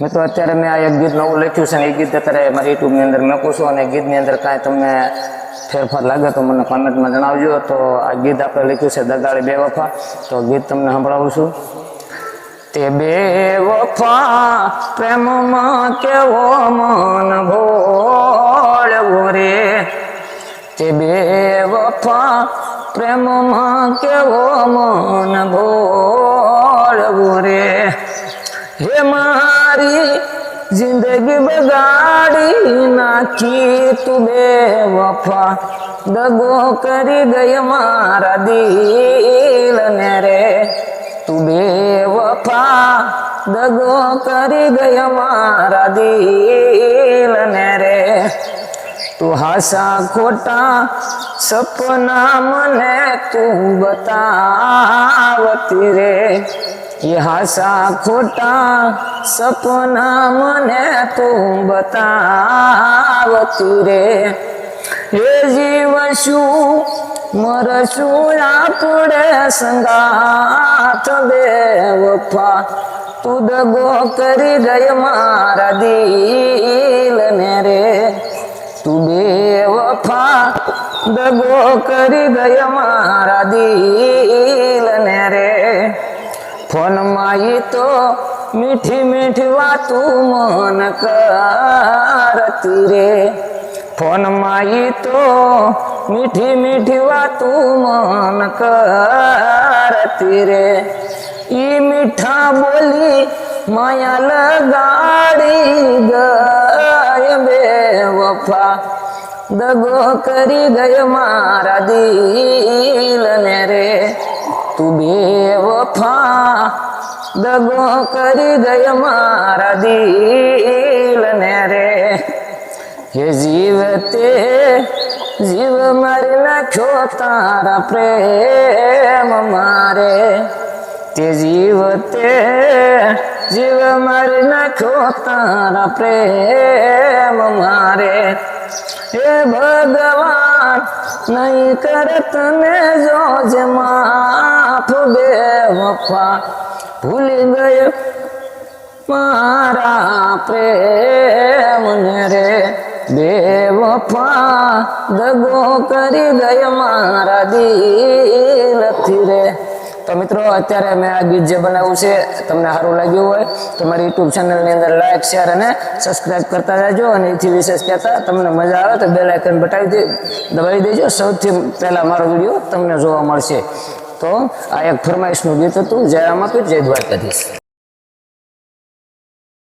હૈ તો અત્યારે મે આ ગીત નવું લખ્યું છે ને ગીત અત્યારે મારીતુ મેં અંદર મેકુસો ને ગીત ની અંદર કાય તમને ફેરફાર લાગતો મને કમેન્ટ માં જણાવજો તો આ ગીત આપડે લખ્યું છે દડાળી બે વફા તો ગીત તમને સંભળાવું છું તે બે વફા પ્રેમ માં કેવો મન ભોળું રે તે બે વફા પ્રેમ માં કેવો મન ભોળું રે हे मारी जिंदगी बगाड़ी ना की तुम्हे वफा दगो करी गय मारा दिल ने रे तुम्हे वफा दगो करी गय मारा दिल ने रे तू हसा खोटा सपना मने तू बतावती रे ये हसा खोटा सपना मने तू बता रे हे मर मरशु आपड़े संगात बेवफा तू दगो करी गय मारा दिल ने रे तू बेवफा दगो करी गय मारा दिल ફોન માઈ તો મીઠી મીઠી વાતું મન કરતી રે ફોન માઈ તો મીઠી મીઠી વાતું મન કરતી રે ઈ મીઠા બોલી માયા લગાડી ગય બે વફા દગો કરી ગયો મારા દી દગો કરી ગયો મારા દિલને રે હે જીવ તે જીવ મારી નાખ્યો તારા પ્રેમ મારે તે જીવ તે જીવ મારી નાખ્યો તારા પ્રેમ મારે હે ભગવાન નહીં કરે તને જોજ માફ બે વફા ભૂલી ગયો મારા પ્રેમને રે બે વફા દગો કરી ગયો મારા દી મિત્રો અત્યારે મેં આ ગીત જે બનાવ્યું છે તમને સારું લાગ્યું હોય તો મારી યુટ્યુબ ચેનલની અંદર લાઈક શેર અને સબસ્ક્રાઈબ કરતા રહેજો અને એથી વિશેષ કહેતા તમને મજા આવે તો બે લાઇકન બટાવી દે દબાવી દેજો સૌથી પહેલાં મારો વિડીયો તમને જોવા મળશે તો આ એક ફરમાઈશનું ગીત હતું જય રામાપીર જય દ્વારકાધીશ